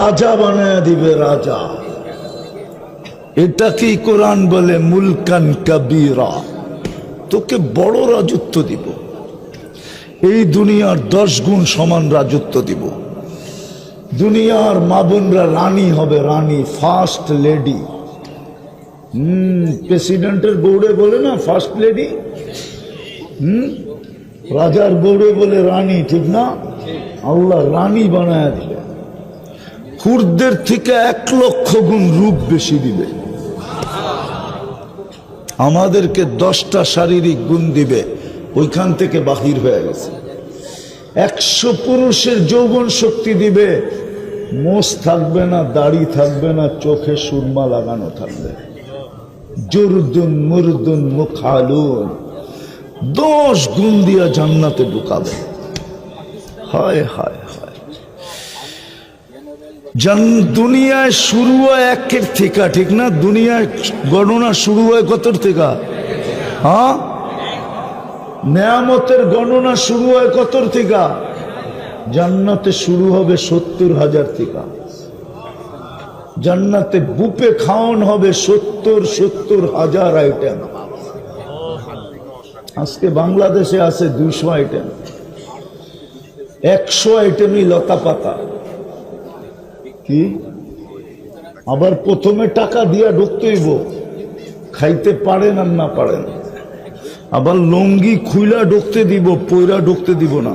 রাজা বানায় দিবে রাজা। এটা কি কোরআন বলে? মুলকান কাবিরা। তোকে বড় রাজত্ব দিব। এই দুনিয়ার দশ গুণ সমান রাজত্ব দিব। দুনিয়ার মা বোনরা রানী হবে, রানী ফার্স্ট লেডি হম প্রেসিডেন্টের বৌড়ে বলে না ফার্স্ট লেডি হম, রাজার বৌড়ে বলে রানী, ঠিক না? আল্লাহ রানী বানায় দিবে। হুরদের থেকে এক লক্ষ গুণ রূপ বেশি দিবে। আমাদেরকে দশটা শারীরিক গুণ দিবে, ওইখান থেকে বাহির হয়ে গেছে। একশো পুরুষের যৌবন শক্তি দিবে, মোষ থাকবে না, দাড়ি থাকবে না, চোখে সুরমা লাগানো থাকবে। জুরদুন, মুরদুন, মুখালুন, দশ গুণ দিয়া জান্নাতে ঢুকাবে। হায় হায় হায়। দুনিয়ায় শুরু হয় একের থেকে, ঠিক না? দুনিয়ায় গণনা শুরু হয় কতর থেকে? হ্যাঁ? গণনা শুরু হয় কতর থেকে? জান্নাতে শুরু হবে সত্তর হাজার থেকে। জান্নাতে বুপে খাওয়ান হবে সত্তর সত্তর হাজার আইটেম আজকে বাংলাদেশে আছে দুইশো আইটেম একশো আইটেমই লতা পাতা কি? আবার প্রথমে টাকা দিয়া ঢুকতেইব খাইতে পারেন আর না পারেন। আবার লঙ্গি খুইলা ঢুকতে দিব পয়রা ঢুকতে দিব না।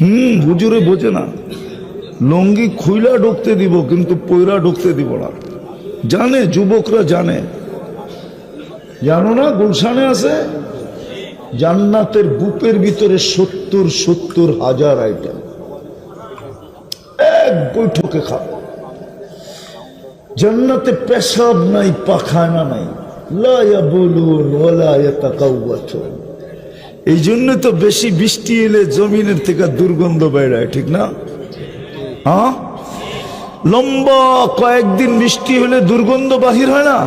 হুম, হুজুরে বোঝে না। লঙ্গি খুইলা ঢুকতে দিব, কিন্তু পয়রা ঢুকতে দিব না। জানে, যুবকরা জানে। জানো না, গুলশানে আছে? জান্নাতের বুপের ভিতরে সত্তর সত্তর হাজার আইটেম এক বৈঠকে খাবে জান্নাতে পেশাব নাই, পাখানা নাই। এই জন্য তো বেশি বৃষ্টি এলে জমিনের থেকে দুর্গন্ধ বেড়ায় ঠিক না? হ্যাঁ? লম্বা কয়েকদিন বৃষ্টি হলে দুর্গন্ধ বাহির হয় না?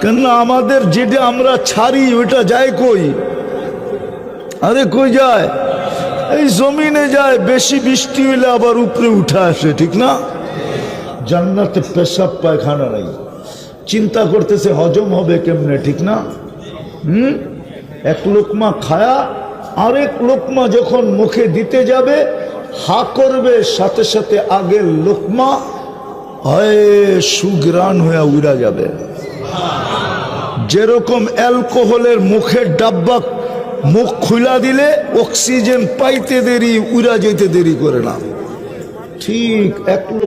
কেননা আমাদের যেটা আমরা ছাড়ি ওইটা যায় কই? আরে কই যায়? এই জমিনে যায়, বেশি বৃষ্টি হইলে আবার উপরে উঠে আসে, ঠিক না? জান্নাতে পেশাব পায়খানা নাই। চিন্তা করতেছে হজম হবে কেমনে, ঠিক না? হুম? এক লোকমা খায়া, আরেক লোকমা যখন মুখে দিতে যাবে, হা করবে, সাথে সাথে আগের লোকমা হয় সুগ্রান হয়ে উড়া যাবে। যেরকম অ্যালকোহলের মুখের ডাব্বা মুখ খুলা দিলে অক্সিজেন পাইতে দেরি উড়া যেতে দেরি করে না। ঠিক এক